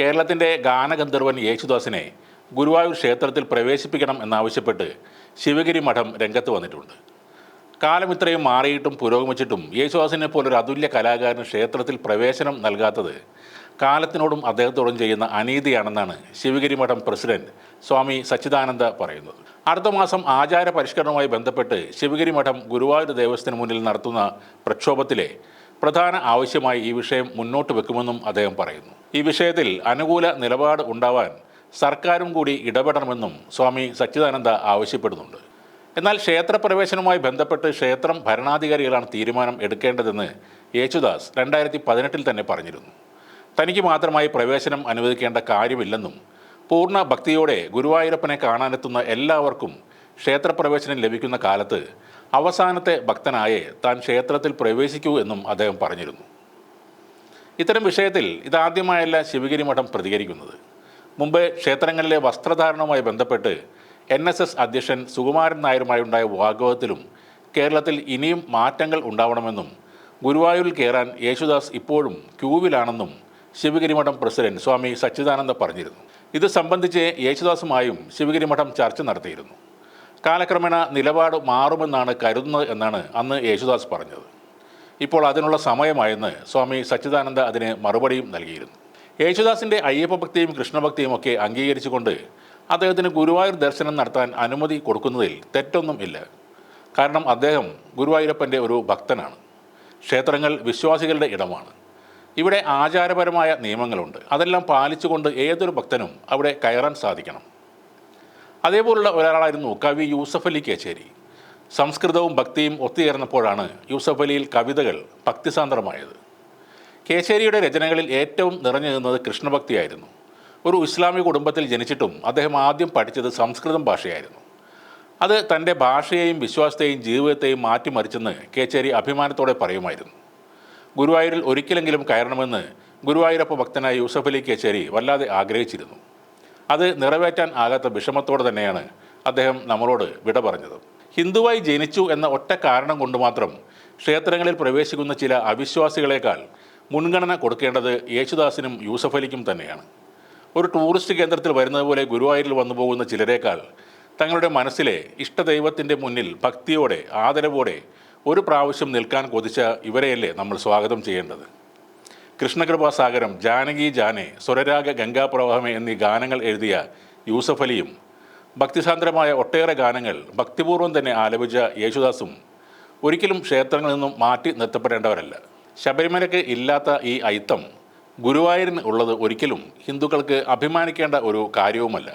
കേരളത്തിന്റെ ഗാനഗന്ധർവൻ യേശുദാസിനെ ഗുരുവായൂർ ക്ഷേത്രത്തിൽ പ്രവേശിപ്പിക്കണം എന്നാവശ്യപ്പെട്ട് ശിവഗിരി മഠം രംഗത്ത് വന്നിട്ടുണ്ട്. കാലം ഇത്രയും മാറിയിട്ടും പുരോഗമിച്ചിട്ടും യേശുദാസിനെ പോലൊരു അതുല്യ കലാകാരന് ക്ഷേത്രത്തിൽ പ്രവേശനം നൽകാത്തത് കാലത്തിനോടും അദ്ദേഹത്തോടും ചെയ്യുന്ന അനീതിയാണെന്നാണ് ശിവഗിരി മഠം പ്രസിഡന്റ് സ്വാമി സച്ചിദാനന്ദ പറയുന്നത്. അടുത്ത മാസം ആചാര പരിഷ്കരണവുമായി ബന്ധപ്പെട്ട് ശിവഗിരി മഠം ഗുരുവായൂർ ദേവസ്ഥത്തിന് മുന്നിൽ നടത്തുന്ന പ്രക്ഷോഭത്തിലെ പ്രധാന ആവശ്യമായി ഈ വിഷയം മുന്നോട്ട് വെക്കുമെന്നും അദ്ദേഹം പറയുന്നു. ഈ വിഷയത്തിൽ അനുകൂല നിലപാട് ഉണ്ടാവാൻ സർക്കാരും കൂടി ഇടപെടണമെന്നും സ്വാമി സച്ചിദാനന്ദ ആവശ്യപ്പെടുന്നുണ്ട്. എന്നാൽ ക്ഷേത്രപ്രവേശനവുമായി ബന്ധപ്പെട്ട് ക്ഷേത്രം ഭരണാധികാരികളാണ് തീരുമാനം എടുക്കേണ്ടതെന്ന് യേശുദാസ് രണ്ടായിരത്തി പതിനെട്ടിൽ തന്നെ പറഞ്ഞിരുന്നു. തനിക്ക് മാത്രമായി പ്രവേശനം അനുവദിക്കേണ്ട കാര്യമില്ലെന്നും പൂർണ ഭക്തിയോടെ ഗുരുവായൂരപ്പനെ കാണാനെത്തുന്ന എല്ലാവർക്കും ക്ഷേത്രപ്രവേശനം ലഭിക്കുന്ന കാലത്ത് അവസാനത്തെ ഭക്തനായേ താൻ ക്ഷേത്രത്തിൽ പ്രവേശിക്കൂ എന്നും അദ്ദേഹം പറഞ്ഞിരുന്നു. ഇത്തരം വിഷയത്തിൽ ഇതാദ്യമായല്ല ശിവഗിരി മഠം പ്രതികരിക്കുന്നത്. മുമ്പ് ക്ഷേത്രങ്ങളിലെ വസ്ത്രധാരണവുമായി ബന്ധപ്പെട്ട് എൻ എസ് എസ് അധ്യക്ഷൻ സുകുമാരൻ നായരുമായുണ്ടായ വാഗ്വാദത്തിലും കേരളത്തിൽ ഇനിയും മാറ്റങ്ങൾ ഉണ്ടാവണമെന്നും ഗുരുവായൂരിൽ കയറാൻ യേശുദാസ് ഇപ്പോഴും ക്യൂവിലാണെന്നും ശിവഗിരി മഠം പ്രസിഡന്റ് സ്വാമി സച്ചിദാനന്ദ പറഞ്ഞിരുന്നു. ഇത് സംബന്ധിച്ച് യേശുദാസുമായും ശിവഗിരി മഠം ചർച്ച നടത്തിയിരുന്നു. കാലക്രമേണ നിലപാട് മാറുമെന്നാണ് കരുതുന്നത് എന്നാണ് അന്ന് യേശുദാസ് പറഞ്ഞത്. ഇപ്പോൾ അതിനുള്ള സമയമായെന്ന് സ്വാമി സച്ചിദാനന്ദ അതിന് മറുപടിയും നൽകിയിരുന്നു. യേശുദാസിന്റെ അയ്യപ്പ ഭക്തിയും കൃഷ്ണഭക്തിയും ഒക്കെ അംഗീകരിച്ചുകൊണ്ട് അദ്ദേഹത്തിന് ഗുരുവായൂർ ദർശനം നടത്താൻ അനുമതി കൊടുക്കുന്നതിൽ തെറ്റൊന്നും ഇല്ല. കാരണം അദ്ദേഹം ഗുരുവായൂരപ്പന്റെ ഒരു ഭക്തനാണ്. ക്ഷേത്രങ്ങൾ വിശ്വാസികളുടെ ഇടമാണ്. ഇവിടെ ആചാരപരമായ നിയമങ്ങളുണ്ട്. അതെല്ലാം പാലിച്ചുകൊണ്ട് ഏതൊരു ഭക്തനും അവിടെ കയറാൻ സാധിക്കണം. അതേപോലുള്ള ഒരാളായിരുന്നു കവി യൂസഫ് അലി കേച്ചേരി. സംസ്കൃതവും ഭക്തിയും ഒത്തുചേർന്നപ്പോഴാണ് യൂസഫ് അലിയിൽ കവിതകൾ ഭക്തിസാന്ദ്രമായത്. കേച്ചേരിയുടെ രചനകളിൽ ഏറ്റവും നിറഞ്ഞു നിന്നത് കൃഷ്ണഭക്തിയായിരുന്നു. ഒരു ഇസ്ലാമിക കുടുംബത്തിൽ ജനിച്ചിട്ടും അദ്ദേഹം ആദ്യം പഠിച്ചത് സംസ്കൃതം ഭാഷയായിരുന്നു. അത് തന്റെ ഭാഷയെയും വിശ്വാസത്തെയും ജീവിതത്തെയും മാറ്റിമറിച്ചെന്ന് കേച്ചേരി അഭിമാനത്തോടെ പറയുമായിരുന്നു. ഗുരുവായൂരിൽ ഒരിക്കലെങ്കിലും കയറണമെന്ന് ഗുരുവായൂരപ്പ ഭക്തനായ യൂസഫ് അലി കേച്ചേരി വല്ലാതെ ആഗ്രഹിച്ചിരുന്നു. അത് നിറവേറ്റാൻ ആകാത്ത വിഷമത്തോടെ തന്നെയാണ് അദ്ദേഹം നമ്മളോട് വിട പറഞ്ഞത്. ഹിന്ദുവായി ജനിച്ചു എന്ന ഒറ്റ കാരണം കൊണ്ട് മാത്രം ക്ഷേത്രങ്ങളിൽ പ്രവേശിക്കുന്ന ചില അവിശ്വാസികളെക്കാൾ മുൻഗണന കൊടുക്കേണ്ടത് യേശുദാസിനും യൂസഫലിക്കും തന്നെയാണ്. ഒരു ടൂറിസ്റ്റ് കേന്ദ്രത്തിൽ വരുന്നത് പോലെ ഗുരുവായൂരിൽ വന്നു പോകുന്ന ചിലരേക്കാൾ തങ്ങളുടെ മനസ്സിലെ ഇഷ്ടദൈവത്തിന്റെ മുന്നിൽ ഭക്തിയോടെ ആദരവോടെ ഒരു പ്രാവശ്യം നിൽക്കാൻ കൊതിച്ച ഇവരെയല്ലേ നമ്മൾ സ്വാഗതം ചെയ്യേണ്ടത്? കൃഷ്ണകൃപാസാഗരം ജാനകി ജാനെ സ്വരരാഗ ഗംഗാപ്രവാഹമേ എന്നീ ഗാനങ്ങൾ എഴുതിയ യൂസഫ് അലിയും ഭക്തിസാന്ദ്രമായ ഒട്ടേറെ ഗാനങ്ങൾ ഭക്തിപൂർവം തന്നെ ആലപിച്ച യേശുദാസും ഒരിക്കലും ക്ഷേത്രങ്ങളിൽ നിന്നും മാറ്റി നിർത്തപ്പെടേണ്ടവരല്ല. ശബരിമലയ്ക്ക് ഇല്ലാത്ത ഈ അയിത്തം ഗുരുവായൂരിന് ഉള്ളത് ഒരിക്കലും ഹിന്ദുക്കൾക്ക് അഭിമാനിക്കേണ്ട ഒരു കാര്യവുമല്ല.